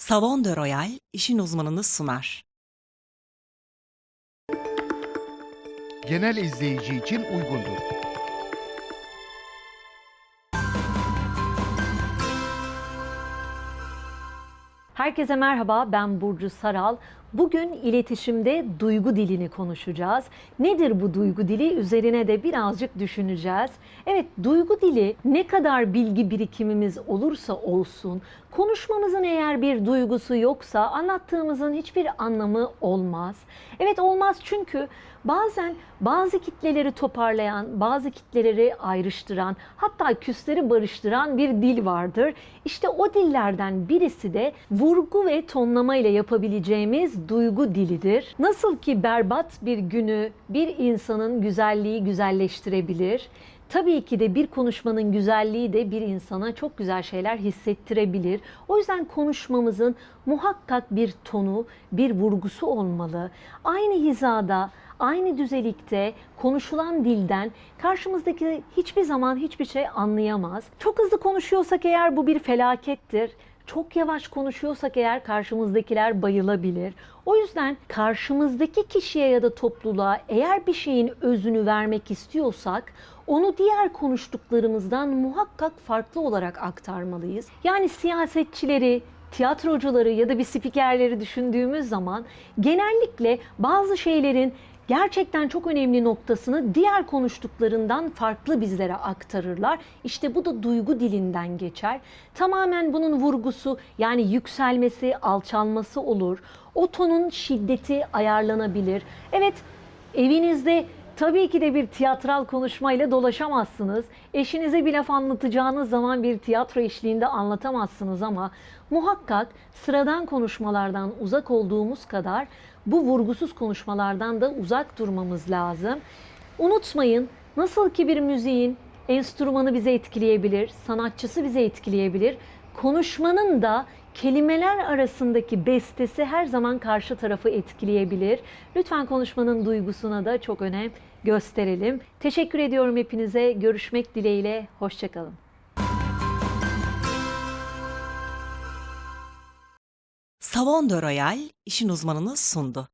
Savon de Royal işin uzmanını sunar. genel izleyici için uygundur. Herkese merhaba, ben Burcu Saral. Bugün iletişimde duygu dilini konuşacağız. Nedir bu duygu dili? Üzerine de birazcık düşüneceğiz. Evet, duygu dili ne kadar bilgi birikimimiz olursa olsun, konuşmamızın eğer bir duygusu yoksa anlattığımızın hiçbir anlamı olmaz. Evet olmaz çünkü bazen bazı kitleleri toparlayan, bazı kitleleri ayrıştıran, hatta küsleri barıştıran bir dil vardır. İşte o dillerden birisi de vurgu ve tonlama ile yapabileceğimiz duygu dilidir. Nasıl ki berbat bir günü bir insanın güzelliği güzelleştirebilir, Tabii ki de bir konuşmanın güzelliği de bir insana çok güzel şeyler hissettirebilir. O yüzden konuşmamızın muhakkak bir tonu, bir vurgusu olmalı. Aynı hizada, aynı düzelikte konuşulan dilden karşımızdaki hiçbir zaman hiçbir şey anlayamaz. Çok hızlı konuşuyorsak eğer bu bir felakettir. Çok yavaş konuşuyorsak eğer karşımızdakiler bayılabilir. O yüzden karşımızdaki kişiye ya da topluluğa eğer bir şeyin özünü vermek istiyorsak onu diğer konuştuklarımızdan muhakkak farklı olarak aktarmalıyız. Yani siyasetçileri, tiyatrocuları ya da bir spikerleri düşündüğümüz zaman genellikle bazı şeylerin gerçekten çok önemli noktasını diğer konuştuklarından farklı bizlere aktarırlar. İşte bu da duygu dilinden geçer. Tamamen bunun vurgusu yani yükselmesi, alçalması olur. O tonun şiddeti ayarlanabilir. Evet, evinizde Tabii ki de bir tiyatral konuşmayla dolaşamazsınız. Eşinize bir laf anlatacağınız zaman bir tiyatro eşliğinde anlatamazsınız ama muhakkak sıradan konuşmalardan uzak olduğumuz kadar bu vurgusuz konuşmalardan da uzak durmamız lazım. Unutmayın nasıl ki bir müziğin enstrümanı bize etkileyebilir, sanatçısı bize etkileyebilir. Konuşmanın da kelimeler arasındaki bestesi her zaman karşı tarafı etkileyebilir. Lütfen konuşmanın duygusuna da çok önem gösterelim. Teşekkür ediyorum hepinize. Görüşmek dileğiyle. Hoşçakalın. Savon de Royal işin uzmanını sundu.